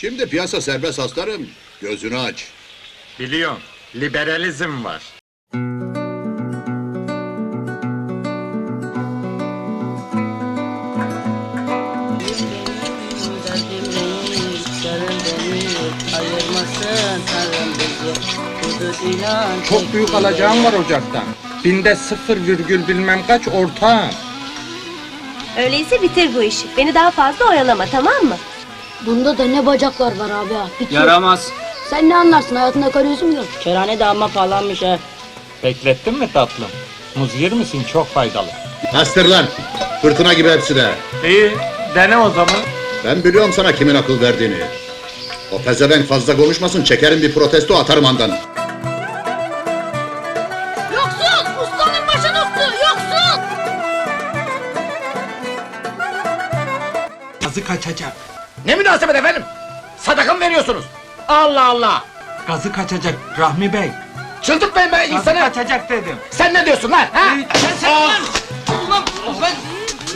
Şimdi piyasa serbest aslanım. Gözünü aç. Biliyorum, liberalizm var. Çok büyük alacağım var ocaktan. Binde sıfır virgül bilmem kaç ortağım. Öyleyse bitir bu işi. Beni daha fazla oyalama tamam mı? Bunda da ne bacaklar var abi ya. Bitiyor. Yaramaz Sen ne anlarsın hayatında karıyorsun mu? Kerane de amma pahalanmış ha Beklettin mi tatlım? Muz yer misin? Çok faydalı. Bastır lan. Fırtına gibi hepsi de. İyi, dene o zaman. Ben biliyorum sana kimin akıl verdiğini. O pezevenk fazla konuşmasın, çekerim bir protesto atarım andan. Yoksul! Ustanın başı tuttu! Yoksul! Gazı kaçacak. Ne münasebet efendim? Sadaka mı veriyorsunuz? Allah Allah! Gazı kaçacak Rahmi Bey. Çıldırtmayın be Gazı insanı! kaçacak dedim. Sen ne diyorsun lan? Ha?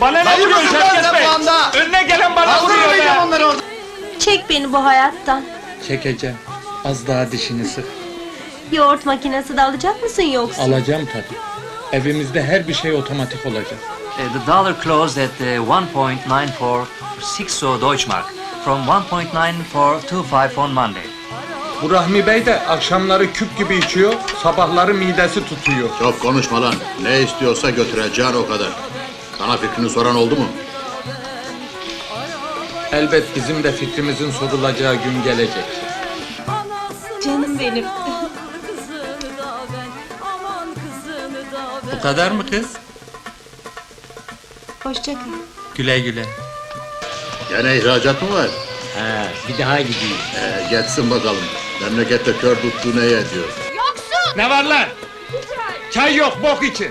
Bana ne vuruyorsun Şevket Bey? Önüne gelen bana vuruyor be. Çek beni bu hayattan. Çekeceğim. Az daha dişini sık. Yoğurt makinesi de alacak mısın yoksa? Alacağım tabii. Evimizde her bir şey otomatik olacak. Uh, the dollar closed at uh, 1.946 Deutschmark from 1.9425 on Monday. Bu Rahmi Bey de akşamları küp gibi içiyor, sabahları midesi tutuyor. Çok konuşma lan. Ne istiyorsa götüreceğin o kadar. Sana fikrini soran oldu mu? Elbet bizim de fikrimizin sorulacağı gün gelecek. Canım benim. Bu kadar mı kız? Hoşça kal. Güle güle. Gene ihracat mı var? Ha, bir daha gideyim. Ee, geçsin bakalım. Memlekette kör tuttuğu neye ediyor? Ne var lan? Çay yok bok için.